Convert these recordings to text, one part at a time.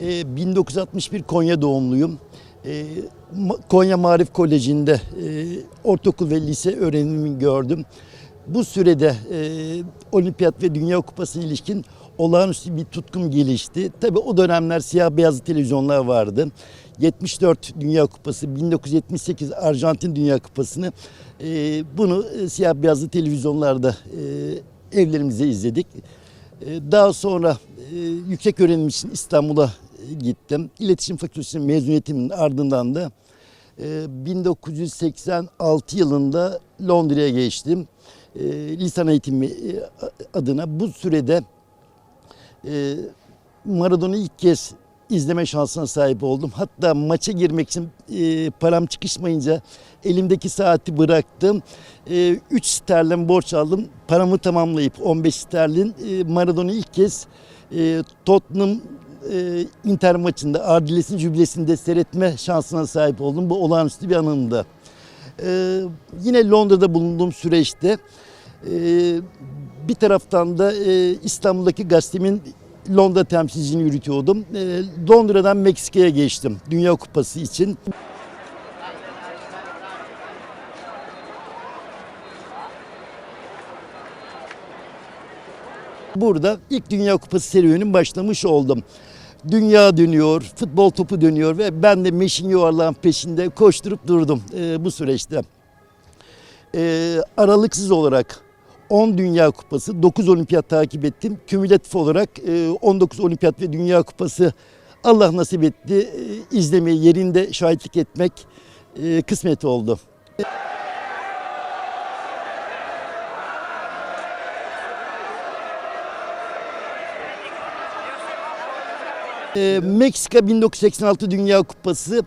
Ee, 1961 Konya doğumluyum. Ma- Konya Marif Koleji'nde e, ortaokul ve lise öğrenimimi gördüm. Bu sürede e, olimpiyat ve dünya kupası ilişkin olağanüstü bir tutkum gelişti. Tabii o dönemler siyah beyazlı televizyonlar vardı. 74 Dünya Kupası, 1978 Arjantin Dünya Kupası'nı e, bunu e, siyah beyazlı televizyonlarda e, evlerimize izledik. E, Daha sonra e, yüksek öğrenim için İstanbul'a e, gittim. İletişim Fakültesi mezuniyetimin ardından da e, 1986 yılında Londra'ya geçtim. E, Lisan eğitimi e, adına bu sürede e, Maradona'yı ilk kez izleme şansına sahip oldum. Hatta maça girmek için e, param çıkışmayınca elimdeki saati bıraktım. 3 sterlin borç aldım. Paramı tamamlayıp 15 sterlin e, Maradona'yı ilk kez e, Tottenham e, Inter maçında Ardiles'in jübilesinde seyretme şansına sahip oldum. Bu olağanüstü bir anımdı. E, yine Londra'da bulunduğum süreçte e, bir taraftan da e, İstanbul'daki gazetemin Londra temsilciliğini yürütüyordum. E, Londra'dan Meksika'ya geçtim Dünya Kupası için. Burada ilk Dünya Kupası serüvenim başlamış oldum. Dünya dönüyor, futbol topu dönüyor ve ben de meşin yuvarlağın peşinde koşturup durdum e, bu süreçte. E, aralıksız olarak 10 Dünya Kupası, 9 Olimpiyat takip ettim. Kümülatif olarak e, 19 Olimpiyat ve Dünya Kupası Allah nasip etti. E, izlemeyi, yerinde şahitlik etmek e, kısmet oldu. E, Meksika 1986 Dünya Kupası,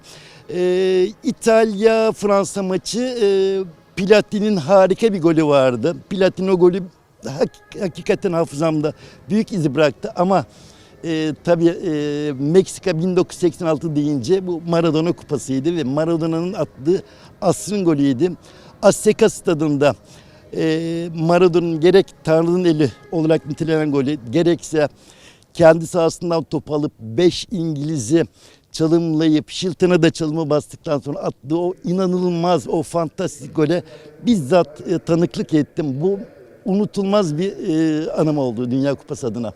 e, İtalya Fransa maçı, e, Platini'nin harika bir golü vardı. Platini o golü hak- hakikaten hafızamda büyük izi bıraktı ama e, tabii e, Meksika 1986 deyince bu Maradona kupasıydı ve Maradona'nın attığı asrın golüydü. Azteca stadında e, Maradona'nın gerek Tanrı'nın eli olarak nitelenen golü gerekse kendi sahasından top alıp 5 İngiliz'i çalımlayıp Shilton'a da çalımı bastıktan sonra attığı o inanılmaz o fantastik gole bizzat e, tanıklık ettim. Bu unutulmaz bir e, anım oldu Dünya Kupası adına.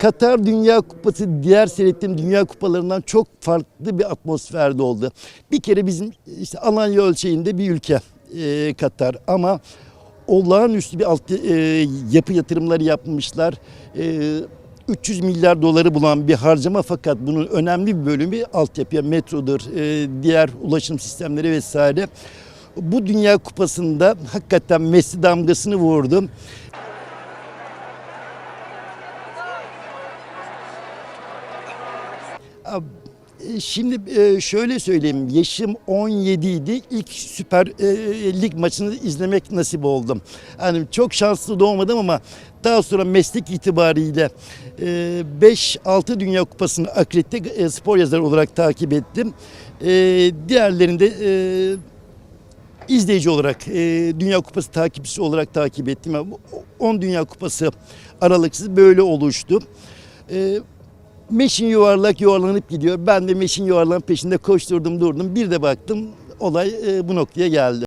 Katar Dünya Kupası diğer seyrettiğim Dünya Kupalarından çok farklı bir atmosferde oldu. Bir kere bizim işte Alanya ölçeğinde bir ülke e, Katar ama olağanüstü bir alt, e, yapı yatırımları yapmışlar. E, 300 milyar doları bulan bir harcama fakat bunun önemli bir bölümü altyapıya, metrodur, e, diğer ulaşım sistemleri vesaire. Bu Dünya Kupası'nda hakikaten Messi damgasını vurdu. Abi, e, Şimdi e, şöyle söyleyeyim, yaşım 17 idi. İlk Süper e, Lig maçını izlemek nasip oldum. Yani çok şanslı doğmadım ama daha sonra meslek itibariyle 5-6 Dünya Kupası'nı Akredite e, spor yazarı olarak takip ettim. E, Diğerlerinde e, izleyici olarak, e, Dünya Kupası takipçisi olarak takip ettim. Yani bu 10 Dünya Kupası aralıksız böyle oluştu. Meşin yuvarlak yuvarlanıp gidiyor. Ben de meşin yuvarlağın peşinde koşturdum durdum. Bir de baktım olay e, bu noktaya geldi.